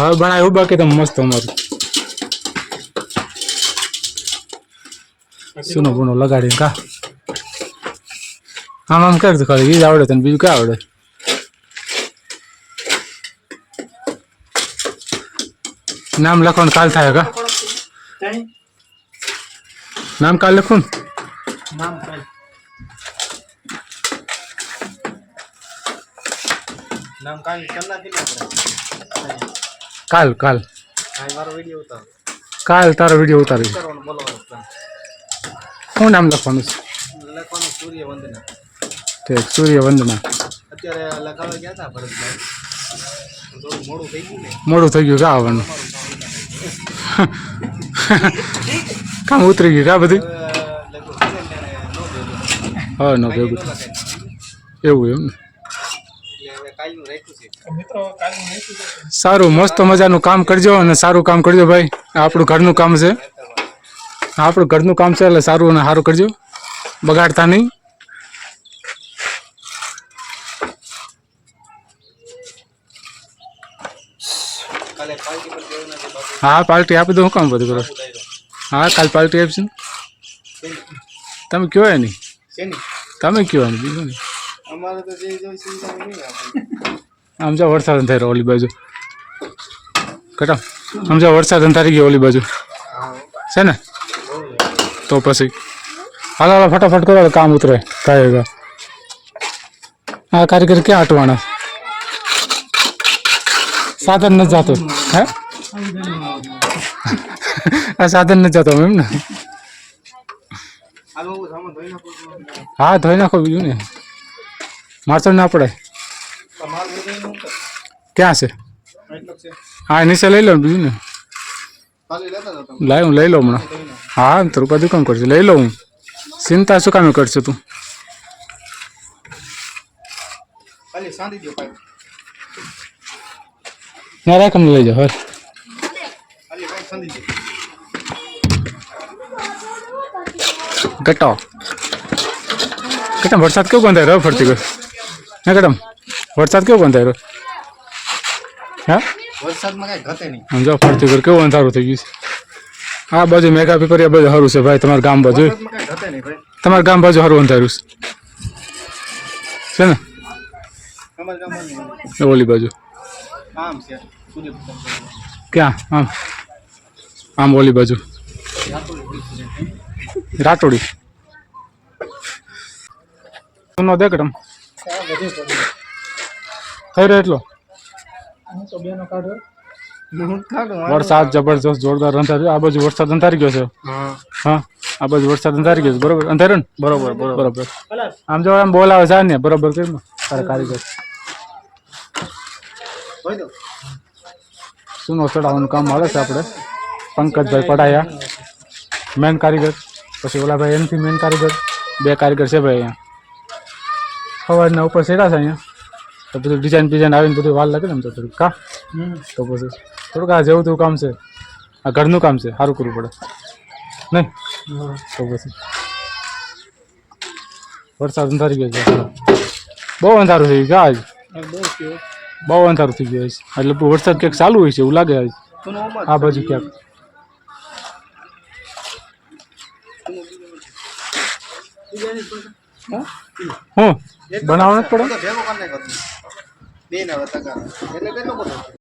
હવે બનાવ્યું બાકી તો મસ્ત અમારું. સુનો બુનો લગાડીને કા. આમ આમ કરતું ખાલી એ આવડે તને, બીજું ક્યાં આવડે? નામ લખવાનું કાલ થાય કા? નામ કાલ લખું નામ કાલ. નામ કાલ કરી આપણે કાલ કાલ. કાલ તારો વીડિયો ઉતારી. શું નામ લખવાનું છે? લખવાનું સૂર્ય વંદના. ઠીક સૂર્ય વંદના. અત્યારે લખાવા ગયા હતા ભરતભાઈ. મોડું થઈ ગયું ને. મોડું થઈ ગયું કા આવવાનું? કામ ઉતરી ગયું કા બધું? સુરેન ને ભેગું. એવું એમ ને. કાલનું રાખ્યું છે. મિત્રો કાલનું રાખ્યું છે. સારું મસ્ત મજાનું કામ કરજો અને સારું કામ કરજો ભાઈ. આપણું ઘરનું કામ છે. આપણું ઘરનું કામ છે એટલે સારું અને સારું કરજો. બગાડતા નહીં. હા પાર્ટી આપી દો હું કામ બધું કરો? હા કાલ પાર્ટી આપશે તમે કયો એની? તમે કયો બીજું નહીં. અમારે તો જે જોઈ સુવિધા નહીં આપણે આમ જો વરસાદ અંધારો ઓલી બાજુ કટા આમ જો વરસાદ અંધારી ગયો ઓલી બાજુ હા છે ને બહુ તો પછી હાલો હાલો ફટાફટ કરો એટલે કામ ઉતરે કાંઈ આ કારીગર ક્યાં અટવાના સાધન નથી જાતો હે આ સાધન નથી જાતો એમ ને હાલો હું સામાન ધોઈ નાખું છું. હા ધોઈ નાખો બીજું ને મારતો ના પડે તમારે બધું નું કર. ક્યાં છે એટલું જ છે હા નીચે લઈ લો ને બીજું ને ખાલી લેતા જાઓ તમે લાવ હું લઈ લઉં હમણાં ધોઈ નાખો. હા તો રૂપિયા દુકાન કરશે લઈ લઉં હું ચિંતા શું કામે કરશે તું ખાલી સાંધી દો પાઇપ ત્યાં રાખ અમને લઈ જાઓ હવે ખાલી પાઇપ સાંધી દો ગટાવ ગટમ વરસાદ કેવો બંધાય રહ્યો ફરતી ગયો હે કેડમ? વરસાદ કેવો બંધાય હા? વરસાદમાં કઈ ઘટે નહીં. સમજો ફરતી ગયો કેવું અંધારું થઈ ગયું છે. આ બાજુ મેઘા પીપરિયા બાજુ સારું છે ભાઈ તમારા ગામ બાજુ. તમારા ગામ બાજુ સારું અંધારું છે. છે ને? ઓલી બાજુ. ક્યાં? આમ. આમ ઓલી બાજુ. રાટોડી નો દે થઈ રહ્યો એટલો? હું તો બેનો કાઢો. હું કાઢું વરસાદ જબરજસ્ત જોરદાર અંધાર્યો. આ બાજુ વરસાદ અંધારી ગયો છે. હા. હા આ બાજુ વરસાદ અંધારી ગયો છે. બરોબર? અંધાર્યો ને? બરોબર બરોબર. આમ જો આમ બોલાવે છે ને બરોબર કેમ તારે કારીગર. સુનો ચડાવવાનું કામ આવે છે આપણે. પંકજભાઈ પડાયા મેન કારીગર. પછી ઓલા ભાઈ એમથી મેન કારીગર. બે કારીગર છે ભાઈ અહીંયા. સવારના ઉપર સેડા છે અહીંયા? તો બધું ડિઝાઇન બિઝાઇન આવીને બધું વાર લાગે ને એમ તો થોડુંક કા? તો પછી થોડુંક આ જેવું તેવું કામ છે આ ઘરનું કામ છે સારું કરવું પડે. નહીં? તો પછી વરસાદ અંધારી ગયો છે. બહુ અંધારું થઈ ગયું આજ. બહુ થયો બહુ અંધારું થઈ ગયું છે એટલે વરસાદ ક્યાંક ચાલુ હોય છે એવું લાગે આજ. તું આ બાજુ ક્યાંક. હું બનાવવાનું જ પડે?